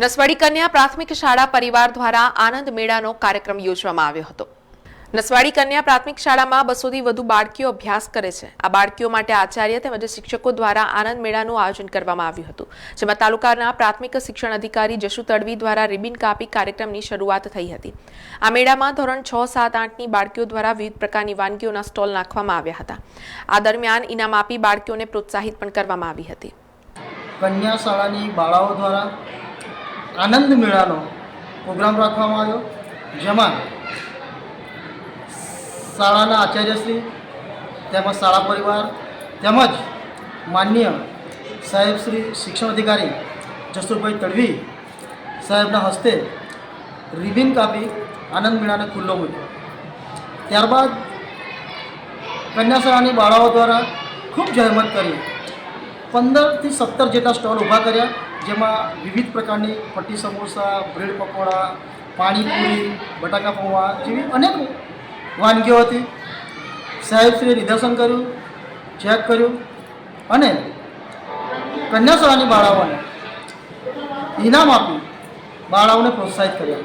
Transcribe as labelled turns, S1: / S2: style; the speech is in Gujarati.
S1: નસવાડી કન્યા પ્રાથમિક શાળા પરિવાર દ્વારા આનંદ મેળાનો કાર્યક્રમ યોજવામાં આવ્યો હતો. નસવાડી કન્યા પ્રાથમિક શાળામાં બસોથી વધુ બાળકીઓ અભ્યાસ કરે છે. આ બાળકીઓ માટે આચાર્ય તેમજ શિક્ષકો દ્વારા આનંદ મેળાનું આયોજન કરવામાં આવ્યું હતું. જેમાં તાલુકાના પ્રાથમિક શિક્ષણ અધિકારી જશુ તડવી દ્વારા રિબિન કાપી કાર્યક્રમની શરૂઆત થઈ હતી. આ મેળામાં ધોરણ છ, સાત, આઠની બાળકીઓ દ્વારા વિવિધ પ્રકારની વાનગીઓના સ્ટોલ નાખવામાં આવ્યા હતા. આ દરમિયાન ઇનામ આપી બાળકીઓને પ્રોત્સાહિત પણ કરવામાં આવી હતી.
S2: કન્યા શાળાની બાળાઓ દ્વારા આનંદ મેળાનો પ્રોગ્રામ રાખવામાં આવ્યો. જેમાં શાળાના આચાર્યશ્રી તેમજ શાળા પરિવાર, તેમજ માન્ય સાહેબ શ્રી શિક્ષણ અધિકારી જસુભાઈ તડવી સાહેબના હસ્તે રિબિન કાપી આનંદ મેળાને ખુલ્લો મૂક્યો. ત્યારબાદ કન્યા શાળાની બાળાઓ દ્વારા ખૂબ જહેમત કરી પંદરથી સત્તર જેટલા સ્ટોલ ઊભા કર્યા, જેમાં વિવિધ પ્રકારની પટ્ટી સમોસા, બ્રેડ પકોડા, પાણીપુરી, બટાકા પૌવા જેવી અનેક વાનગીઓ હતી. સાહેબશ્રીએ નિદર્શન કર્યું, ચેક કર્યું અને કન્યા શાળાની બાળાઓને ઇનામ આપી બાળાઓને પ્રોત્સાહિત કર્યા.